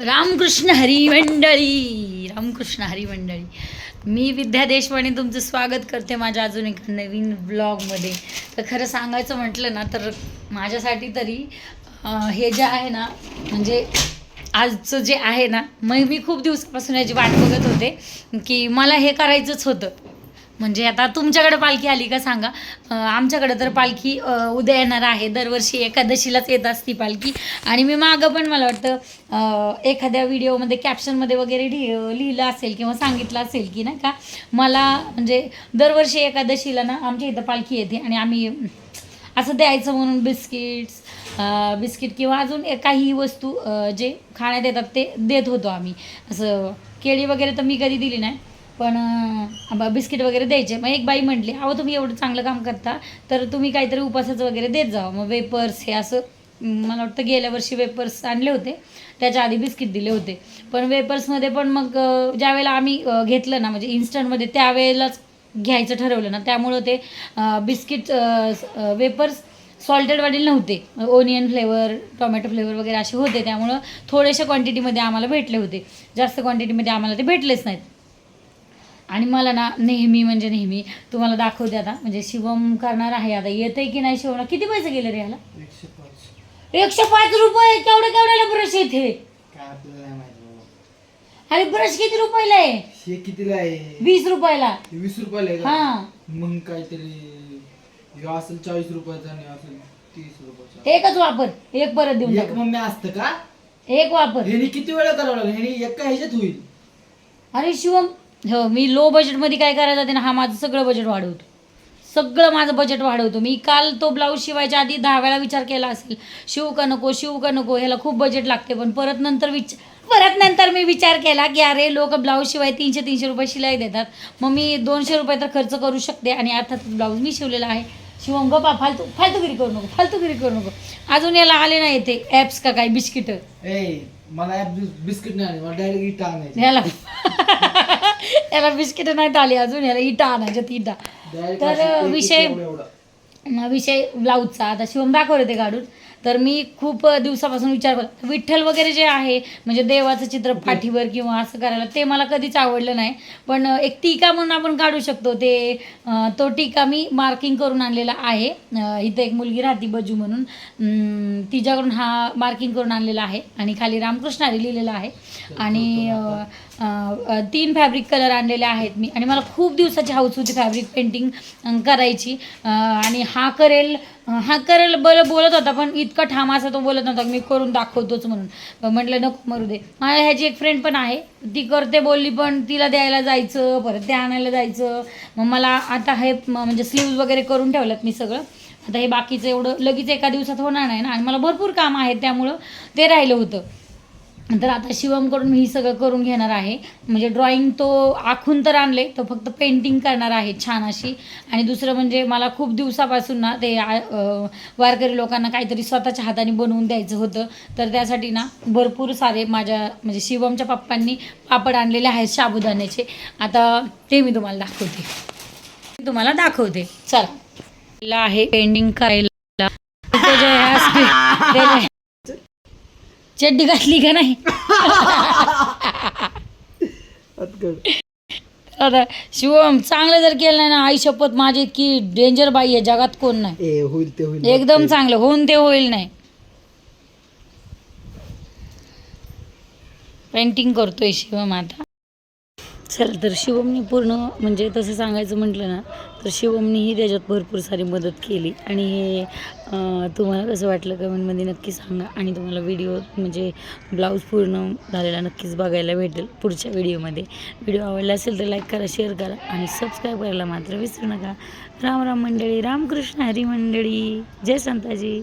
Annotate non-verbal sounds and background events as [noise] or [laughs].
रामकृष्ण हरी मंडळी रामकृष्ण हरी मंडळी मी विद्या देशवाणी तुमचं स्वागत करते माझ्या अजून एका नवीन ब्लॉगमध्ये तर खरं सांगायचं म्हटलं ना तर माझ्यासाठी तरी हे जे आहे ना म्हणजे आजचं जे आहे ना मग मी खूप दिवसापासून याची वाट बघत होते की मला हे करायचंच होतं. म्हणजे आता तुमच्याकडे पालखी आली का सांगा. आमच्याकडे तर पालखी उद्या येणार आहे. दरवर्षी एकादशीलाच येत असती पालखी. आणि मी मागं पण मला वाटतं एखाद्या व्हिडिओमध्ये कॅप्शनमध्ये वगैरे लि लिहिलं असेल किंवा सांगितलं असेल की नाही का मला म्हणजे दरवर्षी एकादशीला ना आमच्या इथं पालखी येते आणि आम्ही असं द्यायचं म्हणून बिस्किट्स बिस्किट किंवा अजून काही वस्तू जे खाण्यात येतात ते देत होतो आम्ही. असं केळी वगैरे तर मी कधी दिली नाही. पण बिस्किट वगैरे द्यायचे. मग एक बाई म्हटली अहो तुम्ही एवढं चांगलं काम करता तर तुम्ही काहीतरी उपासाचं वगैरे देत जावं मग वेपर्स हे असं मला वाटतं गेल्या वर्षी वेपर्स आणले होते. त्याच्या आधी बिस्किट दिले होते. पण वेपर्समध्ये पण मग ज्यावेळेला आम्ही घेतलं ना म्हणजे इन्स्टंटमध्ये त्यावेळेलाच घ्यायचं ठरवलं ना त्यामुळं ते बिस्किट वेपर्स सॉल्टेडवाले नव्हते. ओनियन फ्लेवर टोमॅटो फ्लेवर वगैरे असे होते. त्यामुळं थोड्याशा क्वांटिटीमध्ये आम्हाला भेटले होते. जास्त क्वांटिटीमध्ये आम्हाला ते भेटलेच नाहीत. आणि मला ना नेहमी म्हणजे नेहमी तुम्हाला दाखवते आता म्हणजे शिवम करणार आहे आता. येतंय की नाही शिवमला? किती पैसे गेले रे ह्याला एकशे पाच. रुपये? केवढ्या केवढ्याला ब्रश येते नाही अरे ब्रश किती रुपयाला आहे? हे कितीला आहे? वीस रुपयाला. हे वीस रुपयाला आहे हा. मग काहीतरी असेल चाळीस रुपयाचा आणि असेल तीस रुपयाचा. एकच वापर. एक परत देऊन एक टाक. मम्मी असतं का? एक वापर. ह्यानी किती वेळा करावं लागेल? ह्यानी एका ह्याच्यात होईल. अरे शिवम हो मी लो बजेटमध्ये काय करायला जाते ना हा माझं सगळं बजेट वाढवतो. सगळं माझं बजेट वाढवतो. मी काल तो ब्लाऊज शिवायच्या आधी दहा वेळा विचार केला असेल शिव का नको शिव का नको? ह्याला खूप बजेट लागते पण परत नंतर विच परत नंतर मी विचार केला की अरे लोक ब्लाऊज शिवाय तीनशे तीनशे रुपये शिलाई देतात. मग मी दोनशे रुपये तर खर्च करू शकते आणि अर्थात ब्लाऊज मी शिवलेला आहे. शिवम गप्पा फालतू फालतूगिरी करू नको फालतूगिरी करू नको. अजून याला आले नाही ते ॲप्स का काय बिस्किट मला बिस्किट नाही मला डायरेक्ट याला [laughs] याला बिस्किट नाहीत आली अजून याला इटा आणायच्या इटा. तर विषय विषय ब्लाऊजचा. आता शिवम दाखवले ते काढून. तर मी खूप दिवसापासून विचार करत विठ्ठल वगैरे जे आहे म्हणजे देवाचं चित्र पाठीवर किंवा असं करायला ते मला कधीच आवडलं नाही. पण एक टीका म्हणून आपण काढू शकतो. ते तो टीका मी मार्किंग करून आणलेला आहे. इथं एक मुलगी राहती बजू म्हणून. तिच्याकडून हा मार्किंग करून आणलेला आहे आणि खाली रामकृष्ण हरी लिहिलेला आहे. आणि तीन फॅब्रिक कलर आणलेले आहेत मी. आणि मला खूप दिवसाची हाऊस होती फॅब्रिक पेंटिंग करायची. आणि हा करेल हा करेल बरं बोलत होता पण इतका ठाम असा तो बोलत नव्हता मी करून दाखवतोच म्हणून. म्हटलं नको मरू दे. माझ्या ह्याची एक फ्रेंड पण आहे. ती करते बोलली पण तिला द्यायला जायचं परत ते आणायला जायचं. मग मला आता हे म्हणजे स्लीव्ज वगैरे करून ठेवलं मी सगळं. आता हे बाकीचं एवढं लगेच एका दिवसात होणार नाही ना. आणि मला भरपूर काम आहे त्यामुळं ते राहिलं होतं. तर आता शिवमकडून मी ही सगळं करून घेणार आहे. म्हणजे ड्रॉइंग तो आखून तर आणले तर फक्त पेंटिंग करणार आहे छान अशी. आणि दुसरं म्हणजे मला खूप दिवसापासून ना ते वारकरी लोकांना काहीतरी स्वतःच्या हाताने बनवून द्यायचं होतं. तर त्यासाठी ना भरपूर सारे माझ्या म्हणजे शिवमच्या पप्पांनी पापड आणलेले आहेत साबुदाण्याचे आता ते मी तुम्हाला दाखवते. मी तुम्हाला दाखवते. चला. आहे पेंटिंग करायला त्याच्या ह्या स्क्रीन- त्याच्या- चड्डी घातली का नाही? आता शिवम चांगलं जर केलं नाही ना आई शपथ माझी इतकी डेंजर बाई आहे जगात कोण नाही. ए होईल ते होईल एकदम चांगलं होऊन ते होईल नाही. पेंटिंग करतोय शिवम आता. चल तर शिवमनी पूर्ण म्हणजे तसं सांगायचं म्हटलं ना तर शिवमनीही त्याच्यात भरपूर सारी मदत केली. आणि हे तुम्हाला कसं वाटलं कमेंटमध्ये नक्की सांगा. आणि तुम्हाला व्हिडिओ म्हणजे ब्लाऊज पूर्ण झालेला नक्कीच बघायला भेटेल पुढच्या व्हिडिओमध्ये. व्हिडिओ आवडला असेल तर लाईक करा शेअर करा आणि सबस्क्राईब करायला मात्र विसरू नका. राम राम मंडळी रामकृष्ण हरी मंडळी. जय संताजी.